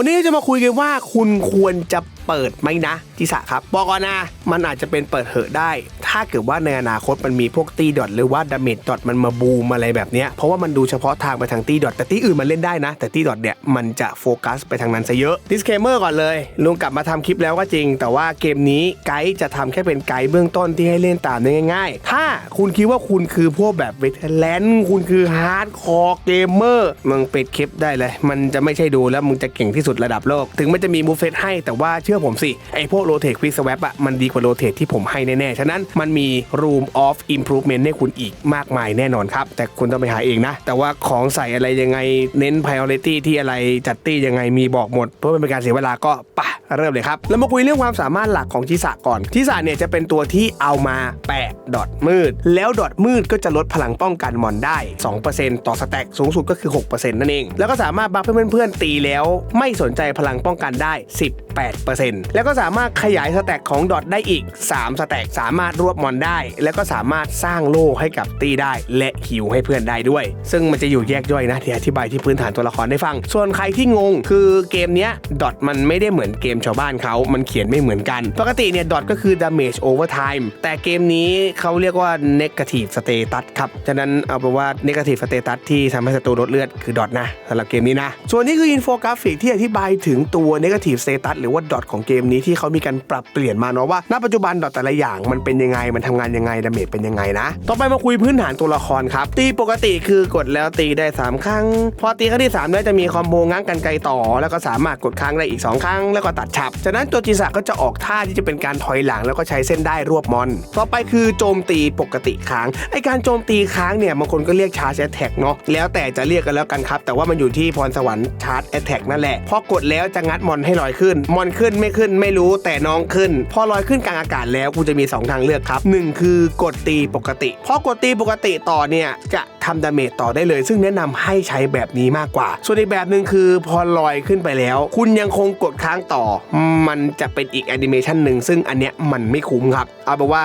วันนี้จะมาคุยกันว่าคุณควรจะ เปิดไหมนะจิสะครับบอกก่อนนะ มันอาจจะเป็นเปิดเหอะได้ ถ้าเกิดว่าในอนาคตมันมีพวกตีดอทหรือว่าดาเมจดอทมันมาบูมอะไรแบบเนี้ยเพราะว่ามันดูเฉพาะทางไปทางตีดอทแต่ตีอื่นมันเล่นได้นะ แต่ตีดอทเนี่ยมันจะโฟกัสไปทางนั้นซะเยอะ disclaimer ก่อนเลยลุงกลับมาทำคลิปแล้วก็จริง แต่ว่าเกมนี้ไกด์จะทำแค่เป็นไกด์เบื้องต้นที่ให้เล่นตามได้ง่ายๆ ถ้าคุณคิดว่าคุณคือพวกแบบเวทแลนคุณคือฮาร์ดคอร์เกมเมอร์มึงปิดคลิปได้เลย มันจะไม่ใช่ดูแล้วมึงจะเก่งที่สุดระดับโลก ถึงมันจะมีมูฟเฟตให้แต่ว่าเชื่อผมสิ ไอพวกโรเทคควิกสวปอะมันดีกว่าโรเทคที่ผมให้แน่ๆ ฉะนั้นมันมี room of improvement ให้คุณอีกมากมายแน่นอนครับ แต่คุณต้องไปหาเองนะ แต่ว่าของใส่อะไรยังไงเน้น priority ที่อะไรจัดตี้ยังไงมีบอกหมด เพื่อเป็นการเสียเวลาก็ปะเริ่มเลยครับ แล้วมาคุยเรื่องความสามารถหลักของชิสะก่อนชิสะเนี่ยจะเป็นตัวที่เอามาแปะดอทมืด แล้วดอทมืดก็จะลดพลังป้องกันมอนได้ 2%ต่อสแต็กสูงสุดก็คือ 6%นั่นเอง แล้วก็สามารถบัฟให้เพื่อนๆตีแล้วไม่สนใจพลังป้องกันได้ 8%แล้วก็สามารถขยายสแต็กของดอทได้อีก 3 สแต็กสามารถรวบมอนได้ แล้วก็สามารถสร้างโล่ให้กับตีได้ และฮิวให้เพื่อนได้ด้วย ซึ่งมันจะอยู่แยกย่อยนะที่อธิบายที่พื้นฐานตัวละครได้ฟัง ส่วนใครที่งงคือเกมเนี้ยดอทมันไม่ได้เหมือนเกมชาวบ้านเขามันเขียนไม่เหมือนกัน ปกติเนี่ยดอทก็คือ damage over time แต่เกมนี้เขาเรียกว่า negative status ครับฉะนั้นเอาเป็นว่า negative status ที่ทำให้ศัตรูลดเลือดคือดอทนะสำหรับเกมนี้นะส่วนนี้คืออินโฟกราฟิกที่อธิบายถึงตัว negative status หรือว่าดอทของเกมนี้ที่เขามีการปรับเปลี่ยนมาเนาะว่าณปัจจุบันดอทแต่ละอย่างมันเป็นยังไงมันทำงานยังไงดาเมจเป็นยังไงนะ ต่อไปมาคุยพื้นฐานตัวละครครับ ตีปกติคือกดแล้วตีได้ 3 ครั้ง พอตีครั้งที่3แล้วจะมีคอมโบง้างกันไกลต่อ แล้วก็สามารถกดค้างได้อีก 2 ครั้ง แล้วก็ตัดฉับ จากนั้นตัวจิสะก็จะออกท่าที่จะเป็นการถอยหลังแล้วก็ใช้เส้นได้รวบมอน ต่อไปคือโจมตีปกติค้างไอการโจมตีค้างเนี่ยบางคนก็เรียกชาร์จแอตแทกเนาะแล้วแต่จะเรียกกันแล้วกันครับแต่ว่ามันอยู่ที่พรสวรรค์ชาร์จแอตแทกนั่นแหละพอกดแล้วจะงัดมอนให้ลอยขึ้นมอนขึ้นไม่ขึ้นไม่รู้แต่น้องขึ้น พอลอยขึ้นกลางอากาศแล้วกูจะมี 2 ทางเลือกครับหนึ่งคือกดตีปกติพอกดตีปกติต่อเนี่ยจะทำดาเมจต่อได้เลย ซึ่งแนะนำให้ใช้แบบนี้มากกว่า ส่วนอีกแบบหนึ่งคือพอลอยขึ้นไปแล้ว คุณยังคงกดค้างต่อ มันจะเป็นอีกแอนิเมชันหนึ่งซึ่งอันเนี้ยมันไม่คุ้มครับ เอาเป็นว่า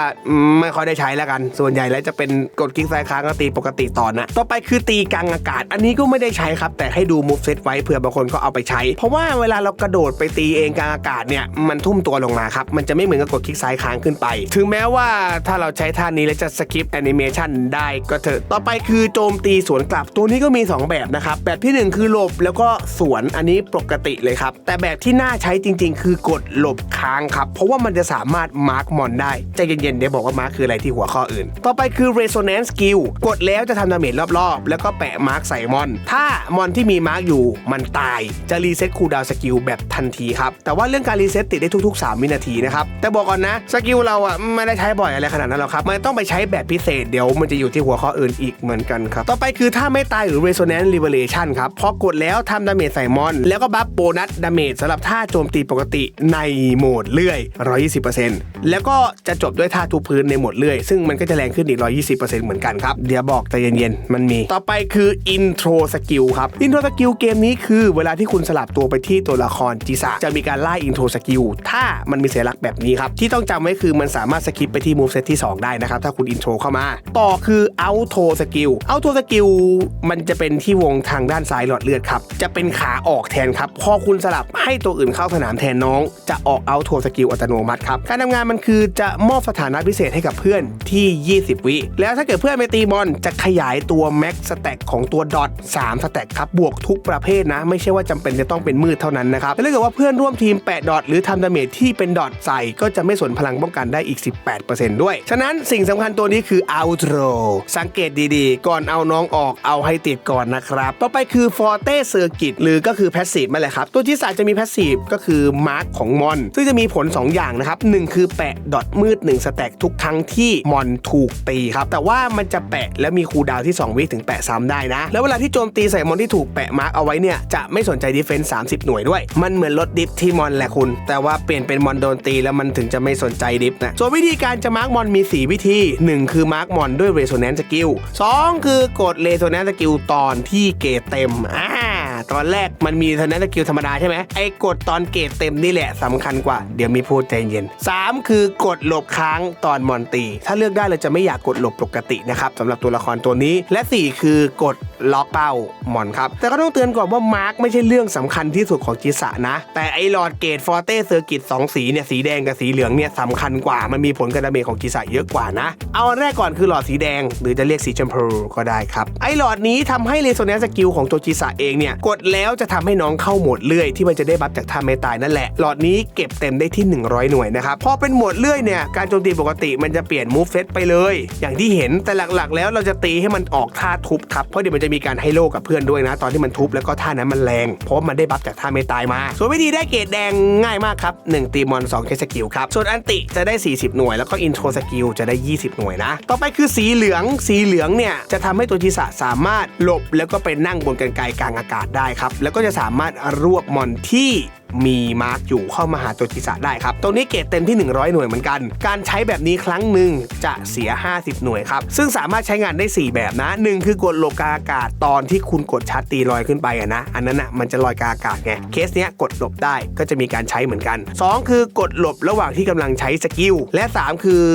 ไม่ค่อยได้ใช้แล้วกัน ส่วนใหญ่แล้วจะเป็นกดคลิกซ้ายค้างก็ตีปกติต่อนะต่อไปคือตีกลางอากาศ อันนี้ก็ไม่ได้ใช้ครับ แต่ให้ดูมูฟเซตไว้เผื่อบางคนก็เอาไปใช้ เพราะว่าเวลาเรากระโดดไปตีเองกลางอากาศเนี่ยมันทุ่มตัวลงมาครับ มันจะไม่เหมือนกับกดคลิกซ้ายค้างขึ้นไป ถึงแม้ว่าถ้าเราใช้ท่านี้แล้วจะสกิปแอนิเมชันได้ก็เถอะ ต่อไปคือโจมตีสวนกลับ ตัวนี้ก็มี 2 แบบนะครับ แบบทีหนึ่1 คือหลบแล้วก็สวนอันนี้ปกติเลยครับ แต่แบบที่น่าใช้จริง ๆ คือกดหลบค้างครับ เพราะว่ามันจะสามารถมาร์กมอนได้ใจเย็นๆเดี๋ยวบอกว่ามาร์กคืออะไรที่หัวข้ออื่น ต่อไปคือ resonance skill กดแล้วจะทำดาเมจรอบๆ แล้วก็แปะมาร์กใส่มอน ถ้ามอนที่มีมาร์กอยู่มันตายจะรีเซ็ตคูลดาวสกิลแบบทันทีครับแต่ว่าเรื่องการรีเซ็ตติดได้ทุก ๆ 3 วินาทีนะครับ แต่บอกก่อนนะสกิลเราอะไม่ได้ใช้บ่อยอะไรขนาดนั้นหรอกครับ มันต้องไปใช้แบบพิเศษเดี๋ยวมันจะอยู่ที่หัวข้ออื่นอีกเหมือนกันครับ ต่อไปคือถ้าไม่ตายหรือ resonance liberation ครับ พอกดแล้วทำดาเมจใส่มอน แล้วก็บัฟโบนัสดาเมจสำหรับท่าโจมตีปกติในโหมดเลื่อย 120%แล้วก็จะจบด้วยท่าทุบพื้นในโหมดเลื่อย ซึ่งมันก็จะแรงขึ้นอีก 120%เหมือนกันครับเดี๋ยวบอกใจเย็นๆมันมี ต่อไปคือ intro skill ครับ intro skill เกมนี้คือเวลาที่คุณสลับตัวไปที่ตัวละครจิสะจะมีการไล่ intro skill ถ้ามันมีสัญลักษณ์แบบนี้ครับ ที่ต้องจำไว้คือมันสามารถสกิปไปที่ move set ที่ 2 ได้นะครับ ถ้าคุณ intro เข้ามา ต่อคือ auto skill auto skill มันจะเป็นที่วงทางด้านซ้ายหลอดเลือดครับ จะเป็นขาออกแทนครับ พอคุณสลับให้ตัวอื่นเข้าสนามแทนน้อง จะออก auto skill อัตโนมัติครับ การทำงานมันคือจะมอบสถานะพิเศษให้กับเพื่อนที่ 20 วิ แล้วถ้าเกิดเพื่อนไปตีบอลจะขยายตัวแม็กสแต็กของตัวดอท3สแต็กครับบวกทุกประเภทนะ ไม่ใช่ว่าจำเป็นจะต้องเป็นมืดเท่านั้นนะครับแล้วถ้าเกิดว่าเพื่อนร่วมทีมแปะดอทหรือทำดาเมจที่เป็นดอทใส่ก็จะไม่สนพลังป้องกันได้อีก 18%ด้วย ฉะนั้นสิ่งสำคัญตัวนี้คือ outro สังเกตดีๆ ก่อนเอาน้องออกเอาให้ติดก่อนนะครับ ต่อไปคือ forte circuit หรือก็คือ passive นั่นแหละครับ ตัวที่สามจะมี passive ก็คือ mark ของมอน ซึ่งจะมีผล 2 อย่างนะครับหนึ่งคือแปะดอทมืด 1 สแต็กทุกครั้งที่มอนถูกตีครับ แต่ว่ามันจะแปะและมีคูดาวที่ 2 วิถึงแปะซ้ำได้นะ แล้วเวลาที่โจมตีใส่มอนที่ถูกแปะมาร์กเอาไว้เนี่ยจะไม่สนใจดีเฟนส์30 หน่วยด้วย มันเหมือนลดดิฟทีมอนแหละคุณ แต่ว่าเปลี่ยนเป็นมอนโดนตีแล้วมันถึงจะไม่สนใจดิฟนะ ส่วนวิธีการจะมาร์กมอนมี 4 วิธี 1 คือมาร์กมอนด้วย resonance skill 2คือกด resonance skill ตอนที่เกรดเต็มอ่าตอนแรกมันมีเท่านั้นสกิลธรรมดาใช่ไหมไอ้กดตอนเกรดเต็มนี่แหละสำคัญกว่า เดี๋ยวมีพูดใจเย็น 3 คือกดหลบค้างตอนมอนตี ถ้าเลือกได้เราจะไม่อยากกดหลบปกตินะครับสำหรับตัวละครตัวนี้และ 4 คือกด ล็อกเป้าหมอนครับ แต่ก็ต้องเตือนก่อนว่ามาร์กไม่ใช่เรื่องสำคัญที่สุดของจิสะนะ แต่ไอ้หลอดเกตฟอร์เต้เซอร์กิตสองสีเนี่ยสีแดงกับสีเหลืองเนี่ยสำคัญกว่ามันมีผลกระดาเมจของจิสะเยอะกว่านะ เอาแรกก่อนคือหลอดสีแดง หรือจะเรียกสีชมพูก็ได้ครับ ไอ้หลอดนี้ทำให้เรโซเนสสกิลของตัวจิสะเองเนี่ยกดแล้วจะทำให้น้องเข้าหมดเลื่อยที่มันจะได้บัฟจากท่าไม่ตายนั่นแหละหลอดนี้เก็บเต็มได้ที่ 100 หน่วยนะครับพอเป็นหมดเลื่อยเนี่ยการโจมตีปกติมันจะเปลี่ยนมูฟเซตไปเลย อย่างที่เห็นแต่หลักๆ แล้วเราจะตีให้มันออกท่าทุบครับเพราะเดี๋ยวมันจะมีการให้โลกับเพื่อนด้วยนะ ตอนที่มันทุบแล้วก็ท่านั้นมันแรง เพราะว่ามันได้บัฟจากท่าไม่ตายมา ส่วนวิธีได้เกรดแดงง่ายมากครับ1ตีมอน2แค่สกิลครับส่วนอันติจะได้ 40 หน่วย แล้วก็อินโทรสกิลจะได้ 20 หน่วยนะ ต่อไปคือสีเหลืองสีเหลืองเนี่ยจะทำให้ตัวทีสะสามารถหลบแล้วก็ไปนั่งบนกันไกลกลางอากาศได้ครับแล้วก็จะสามารถรวบมอนที่ มีมาร์กอยู่เข้ามาหาตัวจิสะได้ครับตรงนี้เกรดเต็มที่ 100 หน่วยเหมือนกัน การใช้แบบนี้ครั้งหนึ่งจะเสีย 50 หน่วยครับ ซึ่งสามารถใช้งานได้ 4 แบบนะ 1 คือกดหลกาอากาศตอนที่คุณกดชาร์จตีลอยขึ้นไปอะนะ อันนั้นอะมันจะลอยกาอากาศไง เคสเนี้ยกดหลบได้ก็จะมีการใช้เหมือนกัน 2 คือกดหลบระหว่างที่กำลังใช้สกิล และ 3 คือ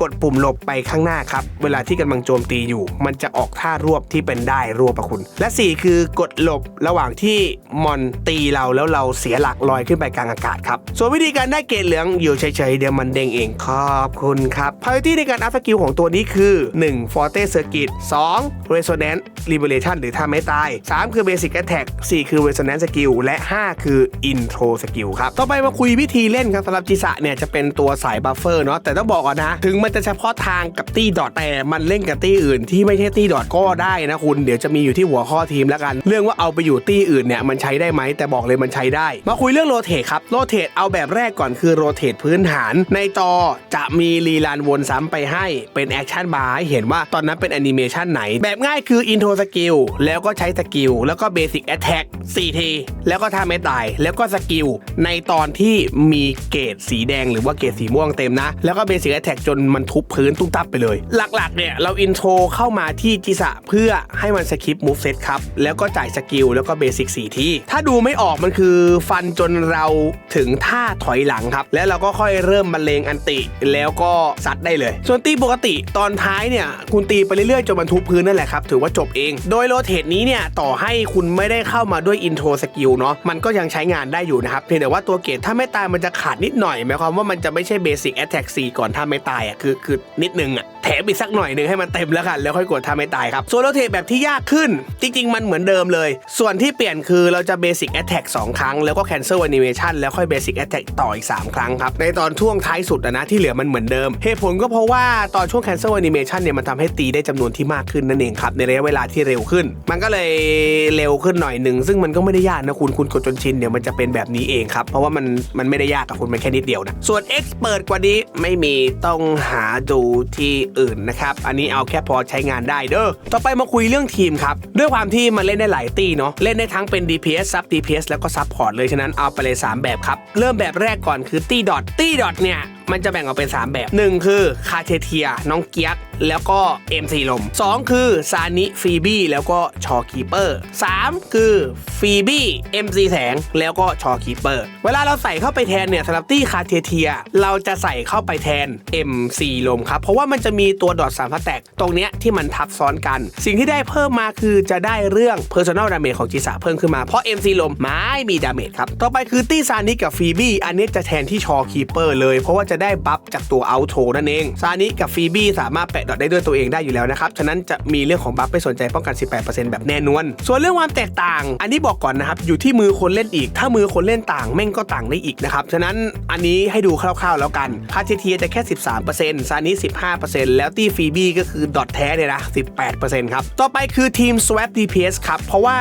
กดปุ่มหลบไปข้างหน้าครับ เวลาที่กำลังโจมตีอยู่ มันจะออกท่ารวบที่เป็นได้รวบอะคุณ และ 4 คือกดหลบระหว่างที่มอนตีเราแล้วเราเสียหลักลอยขึ้นไปกลางอากาศครับส่วนวิธีการได้เกรดเหลืองอยู่เฉยๆเดี๋ยวมันเด้งเองขอบคุณครับพาราตี้ในการอัพสกิลของตัวนี้คือ 1. Forte Circuit 2. Resonance Liberation หรือท่าไม่ตาย 3 คือ Basic Attack 4 คือ Resonance Skill และ 5 คือ Intro Skill ครับ ต่อไปมาคุยวิธีเล่นครับสำหรับจิสะเนี่ยจะเป็นตัวสายบัฟเฟอร์เนาะแต่ต้องบอกก่อนนะ ถึงมันจะเฉพาะทางกับตี้ดอทแต่มันเล่นกับตี้อื่นที่ไม่ใช่ตี้ดอทก็ได้นะคุณ เดี๋ยวจะมีอยู่ที่หัวข้อทีมแล้วกัน เรื่องว่าเอาไปอยู่ตี้อื่นเนี่ยมันใช้ได้ไหมแต่บอกเลยมันใช้ได้ มาคุยเรื่องโรเทครับ โรเทเอาแบบแรกก่อนคือโรเทพื้นฐาน ในจอจะมีรีลันวนซ้ำไปให้เป็นแอคชั่นบาร์ให้เห็นว่าตอนนั้นเป็นแอนิเมชันไหน แบบง่ายคืออินโทรสกิลแล้วก็ใช้สกิลแล้วก็เบสิกแอ t แทก4ทีแล้วก็ท่าไม่ตาย แล้วก็สกิลในตอนที่มีเกรดสีแดงหรือว่าเกรดสีม่วงเต็มนะ แล้วก็เบสิกแอ t แทกจนมันทุบพื้นตุ้มตับไปเลย หลักๆเนี่ยเราอินโทรเข้ามาที่จิสะเพื่อให้มันสคิปมูฟเซตครับแล้วก็จ่ายสกิลแล้วก็เบสิก4ทีถ้าดูไม่ออกมันคือฟันจนเราถึงท่าถอยหลังครับ แล้วเราก็ค่อยเริ่มบรรเลงอันติแล้วก็ซัดได้เลย ส่วนตีปกติตอนท้ายเนี่ยคุณตีไปเรื่อยๆจนมันทุบพื้นนั่นแหละครับถือว่าจบเอง โดยโรเทตนี้เนี่ยต่อให้คุณไม่ได้เข้ามาด้วยอินโทรสกิลเนาะมันก็ยังใช้งานได้อยู่นะครับเพียงแต่ว่าตัวเกตถ้าไม่ตายมันจะขาดนิดหน่อยหมายความว่ามันจะไม่ใช่เบสิกแอตแทก4ก่อนถ้าไม่ตายอะคือคือนิดนึงอะ ถมอีกสักหน่อยหนึ่งให้มันเต็มแล้วกันแล้วค่อยกดถ้าไม่ตายครับ ส่วนโรเทตแบบที่ยากขึ้น จริง ๆ มันเหมือนเดิมเลย ส่วนที่เปลี่ยนคือเราจะเบสิกแอตแทก2ครั้ง แล้วก็ cancel animation แล้วค่อยเบสิกแอตแทกต่ออีก 3 ครั้งครับ ในตอนช่วงท้ายสุดนะที่เหลือมันเหมือนเดิมเหตุผลก็เพราะว่าตอนช่วง cancel animation เนี่ยมันทำให้ตีได้จำนวนที่มากขึ้นนั่นเองครับในระยะเวลาที่เร็วขึ้น มันก็เลยเร็วขึ้นหน่อยหนึ่งซึ่งมันก็ไม่ได้ยากนะคุณคุณกดจนชินเดี๋ยวมันจะเป็นแบบนี้เองครับเพราะว่ามันมันไม่ได้ยากกับคุณมันแค่นิดเดียวนะส่วน expert กว่านี้ไม่มีต้องหาดูที่อื่นนะครับ อันนี้เอาแค่พอใช้งานได้เด้อ ต่อไปมาคุยเรื่องทีมครับ ด้วยความที่มันเล่นได้หลายตีเนาะ เล่นได้ทั้งเป็น DPS ซับ DPS แล้วก็ซับพอร์ตเลย ฉะนั้นเอาไปเลย 3 แบบครับ เริ่มแบบแรกก่อนคือตีดอทตีดอทเนี่ย มันจะแบ่งออกเป็น 3 แบบ 1 คือคาเทเทีย น้องเกียก แล้วก็ MC ลม 2 คือซานิฟีบี้แล้วก็ชอคีเปอร์ 3 คือฟีบี้ MC แสงแล้วก็ชอคีเปอร์ เวลาเราใส่เข้าไปแทนเนี่ยสำหรับตี้คาเทเทีย เราจะใส่เข้าไปแทน MC ลมครับเพราะว่ามันจะมีตัวดอทสามพแตกตรงเนี้ยที่มันทับซ้อนกัน สิ่งที่ได้เพิ่มมาคือจะได้เรื่อง Personal Damage ของจิสาเพิ่มขึ้นมาเพราะ MC ลมไม่มีดาเมจครับต่อไปคือตี้ซานิกับฟีบี้อันนี้จะแทนที่ชอคีเปอร์เลยเพราะว่าจะได้บัฟจากตัวเอาโทนั่นเอง ซานิกับฟีบี้สามารถแปะดอทได้ด้วยตัวเองได้อยู่แล้วนะครับ ฉะนั้นจะมีเรื่องของบัฟไม่สนใจป้องกัน 18%แบบแน่นอนส่วนเรื่องความแตกต่าง อันนี้บอกก่อนนะครับ อยู่ที่มือคนเล่นอีก ถ้ามือคนเล่นต่างแม่งก็ต่างได้อีกนะครับ ฉะนั้นอันนี้ให้ดูคร่าวๆแล้วกัน คาเทเทียจะแค่ 13%ซานิ15%แล้วตี้ฟีบี้ก็คือดอทแท้เนี่ยนะ18%ครับ ต่อไปคือทีม swap DPS ครับ เพราะว่า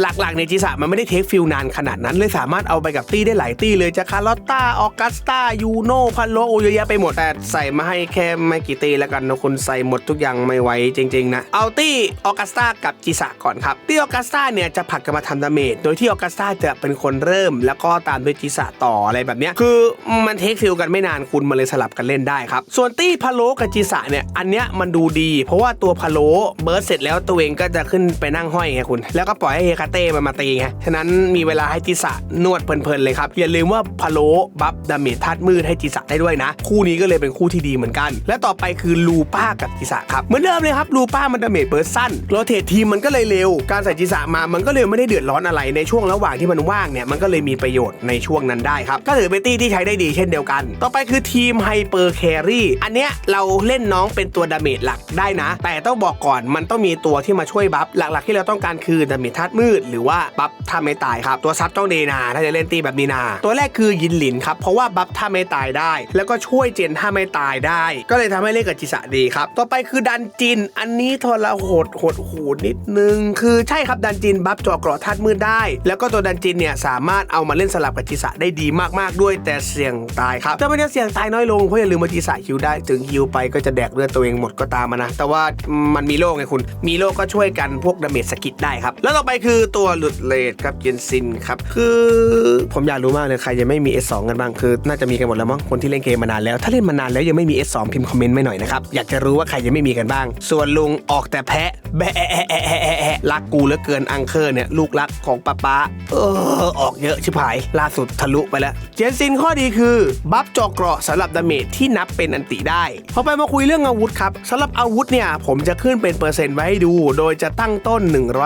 หลักๆในจิสะมันไม่ได้เทคฟิลนานขนาดนั้นเลยสามารถเอาไปกับตี้ได้หลายตี้เลยจะคาร์ลอตตาออกัสตายูโนพาโลลโอเยอะแยะไปหมดแต่ใส่มาให้แค่ไม่กี่ตีแล้วกันนะคุณใส่หมดทุกอย่างไม่ไหวจริงๆนะเอาตี้ออกัสตากับจิสะก่อนครับตี้ออกัสตาเนี่ยจะผลักกันมาทำดาเมจโดยที่ออกัสตาจะเป็นคนเริ่ม แล้วก็ตามด้วยจิสะต่ออะไรแบบเนี้ยคือมันเทคฟิลกันไม่นานคุณมาเลยสลับกันเล่นได้ครับส่วนตี้พะโลกับจิสะเนี่ยอันเนี้ยมันดูดี เพราะว่าตัวพะโลเบิร์ดเสร็จแล้วตัวเองก็จะขึ้นไปนั่งห้อยไงคุณ แล้วก็ปล่อยให้เฮคาเต้มันมาตีไงฉะนั้นมีเวลาให้จิสะนวดเพลินๆเลยครับอย่าลืมว่าพะโลบัฟดาเมจธาตุมืดให้จิสะได้ด้วยนะ คู่นี้ก็เลยเป็นคู่ที่ดีเหมือนกัน และต่อไปคือลูป้ากับจิสะครับเหมือนเดิมเลยครับลูป้ามันดาเมจเบิร์สั้นโรเทตทีมมันก็เลยเร็ว การใส่จิสะมามันก็เลยไม่ได้เดือดร้อนอะไรในช่วงระหว่างที่มันว่างเนี่ยมันก็เลยมีประโยชน์ในช่วงนั้นได้ครับก็ถือเป็นตี้ที่ใช้ได้ดีเช่นเดียวกัน ต่อไปคือทีมไฮเปอร์แครี่อันเนี้ยเราเล่นน้องเป็นตัวดาเมจหลักได้นะ แต่ต้องบอกก่อนมันต้องมีตัวที่มาช่วยบัฟหลักๆที่เราต้องการคือดาเมจธาตุมืด หรือว่าบัฟถ้าไม่ตายครับตัวซับต้องเดนาถ้าจะเล่นตีแบบนี้นา ตัวแรกคือยินหลินครับเพราะว่าบัฟถ้าไม่ตายได้แล้วก็ช่วยเจนถ้าไม่ตายได้ ก็เลยทำให้เล่นกับจิสะดีครับ ต่อไปคือดันจิน อันนี้ทรหดหดหูนิดนึง คือใช่ครับดันจินบัฟจอเกราะธาตุมืดได้ แล้วก็ตัวดันจินเนี่ยสามารถเอามาเล่นสลับกับจิสะได้ดีมากๆด้วย แต่เสี่ยงตายครับแต่มันจะเสี่ยงตายน้อยลงเพราะอย่าลืมว่าจิสะฮิวได้ ถึงฮิวไปก็จะแดกเลือดตัวเองหมดก็ตามมานะ แต่ว่ามันมีโล่ไงคุณ มีโล่ก็ช่วยกันพวกดาเมจสกิดได้ครับ แล้วต่อไปคือตัวหลุดเลดครับเจนซินครับ คือผมอยากรู้มากเลยใครยังไม่มี S2 กันบ้าง คือ น่าจะมีกันหมดแล้วมั้งคนที่เล่นเกมมานานแล้ว ถ้าเล่นมานานแล้วยังไม่มี S2 พิมพ์คอมเมนต์ไม่หน่อยนะครับ อยากจะรู้ว่าใครยังไม่มีกันบ้าง ส่วนลุงออกแต่แพะแบะรักกูเหลือเกินอังเคอร์เนี่ยลูกรักของป้าป้าเออออกเยอะชิบหาย ล่าสุดทะลุไปแล้ว เจนซินข้อดีคือ บัฟจอกเกราะสำหรับดาเมจที่นับเป็นอันติได้พอไปมาคุยเรื่องอาวุธครับสำหรับอาวุธเนี่ยผมจะขึ้นเป็นเปอร์เซ็นต์ไว้ให้ดู โดยจะตั้งต้น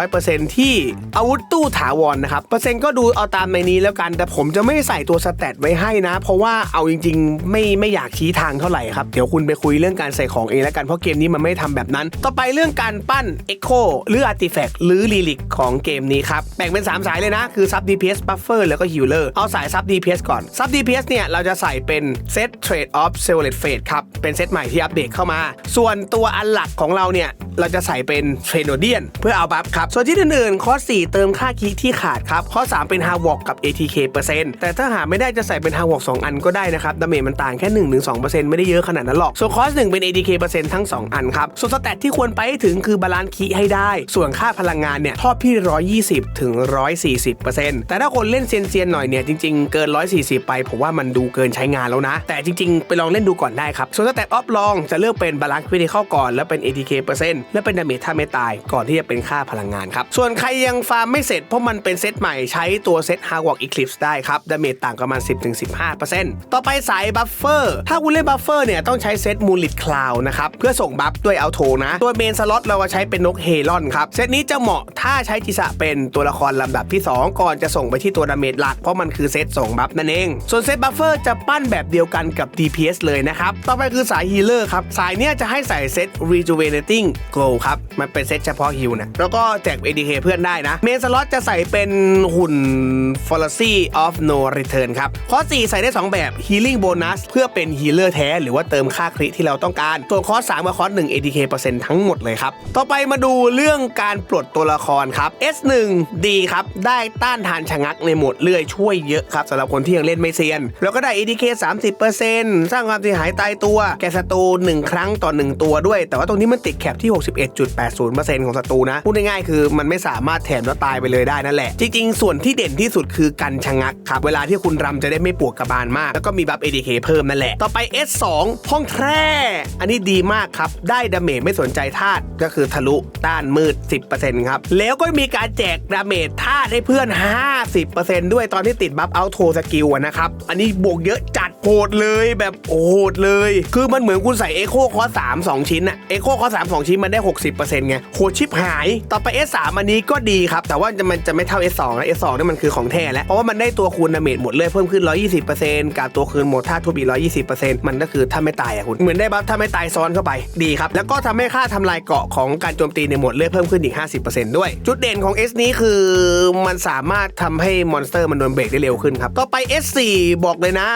100%ที่อาวุธตู้ถาวรนะครับเปอร์เซ็นต์ก็ดูเอาตามในนี้แล้วกัน แต่ผมจะไม่ใส่ตัวสแตทไว้ให้นะ เพราะว่าเอาจริง ๆไม่ไม่อยากชี้ทางเท่าไหร่ครับ เดี๋ยวคุณไปคุยเรื่องการใส่ของเองแล้วกัน เพราะเกมนี้มันไม่ทำแบบนั้น ต่อไปเรื่องการปั้น Echo หรือ Artifact หรือ Relic ของเกมนี้ครับแบ่งเป็น 3 สายเลยนะ คือ Sub DPS Buffer แล้วก็ Healer เอาสาย Sub DPS ก่อน Sub DPS เนี่ยเราจะใส่เป็น Set Trade Off s e l e t Fate ครับ เป็นเซตใหม่ที่อัปเดตเข้ามา ส่วนตัวอันหลักของเราเนี่ยเราจะใส่เป็นเทรนโดเดียนเพื่อเอาบัฟครับ ส่วนที่อื่นๆ ข้อ 4 เติมค่าคีย์ที่ขาดครับ ข้อ 3 เป็นฮาวอกกับ ATK เปอร์เซ็นต์แต่ถ้าหาไม่ได้จะใส่เป็นฮาวอก2อันก็ได้นะครับดาเมจมันต่างแค่ 1-2%ไม่ได้เยอะขนาดนั้นหรอกส่วนคอส1เป็น ATK เปอร์เซ็นต์ทั้ง 2 อันครับ ส่วนสแตทที่ควรไปให้ถึงคือบาลานซ์คีย์ให้ได้ ส่วนค่าพลังงานเนี่ยทอบที่ 120 ถึง 140%แต่ถ้าคนเล่นเซียนๆหน่อยเนี่ยจริงๆ เกิน 140 ไปผมว่ามันดูเกินใช้งานแล้วนะ แต่จริงๆ ไปลองเล่นดูก่อนได้ครับ ส่วนสแตทออฟลองจะเลือกเป็นบาลานซ์คริติคอลก่อน แล้วเป็น ATK เปอร์เซ็นต์และเป็นดาเมจถ้าไม่ตายก่อนที่จะเป็นค่าพลังงานครับส่วนใครยังฟาร์มไม่เสร็จเพราะมันเป็นเซตใหม่ใช้ตัวเซต h a r w a l k Eclipse ได้ครับดาเมจต่างประมาณ10-15%ต่อไปสายบัฟเฟอร์ถ้าคุณเล่นบัฟเฟอร์เนี่ยต้องใช้เซตมูลิตคลาวนะครับเพื่อส่งบัฟด้วยเอาโทนะ ตัวเมนสล็อตเราก็ใช้เป็นนกเฮลอนครับเซตนี้จะเหมาะถ้าใช้จิสะเป็นตัวละครลำดับที่ 2 ก่อนจะส่งไปที่ตัวดาเมจหลักเพราะมันคือเซตส่งบัฟนั่นเอง ส่วนเซตบัฟเฟอร์จะปั้นแบบเดียวกันกับ DPS เลยนะครับต่อไปคือสายฮีเลอร์ครับสายเนี้ยจะให้ใส่เซต Rejuvenating Glow ครับมันเป็นเซตเฉพาะฮิลนะแล้วก็แจก ADK เพื่อนได้นะเมนสล็อตจะใส่เป็นหุ่น Fallacy of No Return ครับข้อ4ใส่ได้ 2 แบบ Healing Bonus เพื่อเป็นฮีเลอร์แท้หรือว่าเติมค่าคริที่เราต้องการส่วนข้อ3กับข้อ1 ADK เปอร์เซ็นต์ทั้งหมดเลยครับ ต่อไปมาดูเรื่องการปลดตัวละครครับ S1 ดีครับ ได้ต้านทานชะงักในโหมดเลื่อยช่วยเยอะครับสำหรับคนที่ยังเล่นไม่เซียน แล้วก็ได้ ADK 30%สร้างความเสียหายตายตัว แก่ศัตรู1ครั้งต่อ 1 ตัวด้วย แต่ว่าตรงนี้มันติดแคปที่ 61.80%ของศัตรูนะพูดง่ายๆคือมันไม่สามารถแถมแล้วตายไปเลยได้นั่นแหละ จริงๆ ส่วนที่เด่นที่สุดคือกันชะงักครับเวลาที่คุณรำจะได้ไม่ปวดกระบาลมาก แล้วก็มีบัฟ ADK เพิ่มนั่นแหละ ต่อไป S2 ห้องแทร่ อันนี้ดีมากครับ ได้ดาเมจไม่สนใจธาตุก็คือทะลุต้านมืด 10%ครับ แล้วก็มีการแจกดาเมจธาตุให้เพื่อน 50%ด้วยตอนที่ติดบัฟเอาโทสกิลนะครับ อันนี้บวกเยอะจัดโหดเลยแบบโหดเลย คือมันเหมือนคุณใส่เอโคคอสามสองชิ้นอะเอโคคอสามสองชิ้นมันได้ 60%ไงโหดชิบหาย ต่อไป S3 อันนี้ก็ดีครับ แต่ว่ามันจะไม่เท่า S2 นะ S2 นี่มันคือของแท้แล้วเพราะว่ามันได้ตัวคูณดาเมจหมดเลยเพิ่มขึ้น 120%กับตัวคืนหมดท่าทุบอีก120%มันก็คือถ้าไม่ตายอะคุณเหมือนได้บัฟถ้าไม่ตายซ้อนเข้าไปดีครับแล้วก็ทำให้ค่าทำลายเกาะของการโจมตีในหมดเลือดเพิ่มขึ้นอีก 50%ด้วย จุดเด่นของ S นี้คือมันสามารถทำให้มอนสเตอร์มันโดนเบรกได้เร็วขึ้นครับต่อไป S4 บอกเลยนะ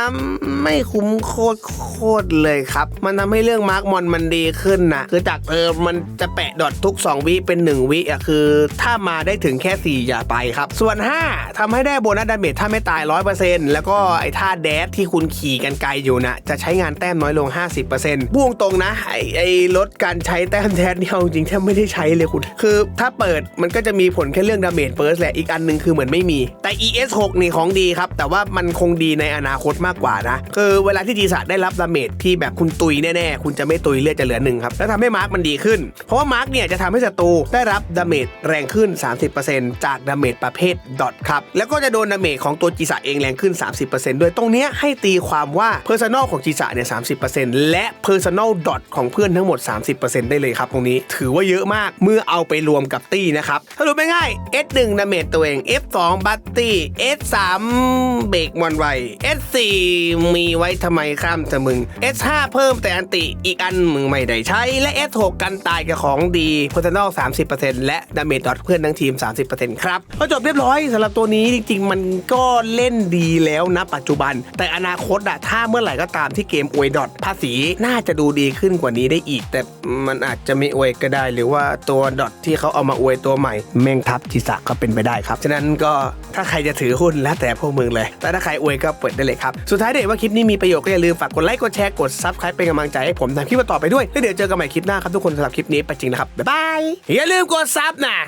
ไม่คุ้มโคตรโคตรเลยครับ มันทำให้เรื่องมาร์กมอนมันดีขึ้นนะคือจากเออมันจะแปะดอททุก 2 วิเป็น 1 วิอะคือ ถ้ามาได้ถึงแค่ 4 อย่าไปครับ ส่วน 5ทำให้ได้โบนัสดาเมจถ้าไม่ตาย 100%แล้วก็ไอ้ท่าแดดที่คุณขี่กันไกลอยู่นะจะใช้งานแต้มน้อยลง 50%พูดตรงนะไอ้ไอ้ลดการใช้แต้มแดดเนี่ยเอาจริงๆแทบไม่ได้ใช้เลยคุณ คือถ้าเปิดมันก็จะมีผลแค่เรื่องดาเมจเฟิร์สแหละอีกอันหนึ่งคือเหมือนไม่มี แต่ ES6 นี่ของดีครับ แต่ว่ามันคงดีในอนาคตมากกว่านะ คือเวลาที่จีสะได้รับดาเมจที่แบบคุณตุยแน่ๆ คุณจะไม่ตุยเลือดจะเหลือหนึ่งครับ แล้วทำให้มาร์กมันดีขึ้น เพราะว่ามาร์กเนี่ยจะทำให้ศัตรูได้รับดาเมจแรงขึ้น 30%จากดาเมจประเภทดอทครับแล้วก็จะโดนดาเมจของตัวจีสะเองแรงขึ้น 30%ด้วยตรงเนี้ยให้ตีความว่า Personal ของจีสะเนี่ย30%และ Personal Dot ของเพื่อนทั้งหมด 30%ได้เลยครับตรงนี้ถือว่าเยอะมากเมื่อเอาไปรวมกับตี้นะครับสรุปง่ายๆ S1 ดาเมจตัวเอง F2 บัตตี้ S3 เบรกมอนไว S4 มีไว้ทำไมข้ามจะมึง S5 เพิ่มแต่อันติอีกอันมึงไม่ได้ใช้ และ S6 กันตายกับของดี Personal 30%และดาเมจดอทเพื่อนทั้งทีม 30%ครับก็จบเรียบร้อยสำหรับตัวนี้จริงๆ มันก็เล่นดีแล้วนะปัจจุบัน แต่อนาคตอะถ้าถ้าเมื่อไหร่ก็ตามที่เกมอวยดอทภาษีน่าจะดูดีขึ้นกว่านี้ได้อีก แต่มันอาจจะไม่อวยก็ได้ หรือว่าตัวดอทที่เขาเอามาอวยตัวใหม่ แม่งทับจิสะก็เป็นไปได้ครับ ฉะนั้นก็ถ้าใครจะถือหุ้นแล้วแต่พวกมึงเลย แต่ถ้าใครอวยก็เปิดได้เลยครับ สุดท้ายเด็กว่าคลิปนี้มีประโยชน์ก็อย่าลืมฝากกดไลค์กดแชร์กดซับสไครป์เป็นกำลังใจให้ผมทำคลิปต่อไปด้วยแล้วเดี๋ยวเจอกันใหม่คลิปหน้าครับทุกคนสำหรับคลิปนี้ไปจริงนะครับบ๊ายบายอย่าลืมกดซับนะ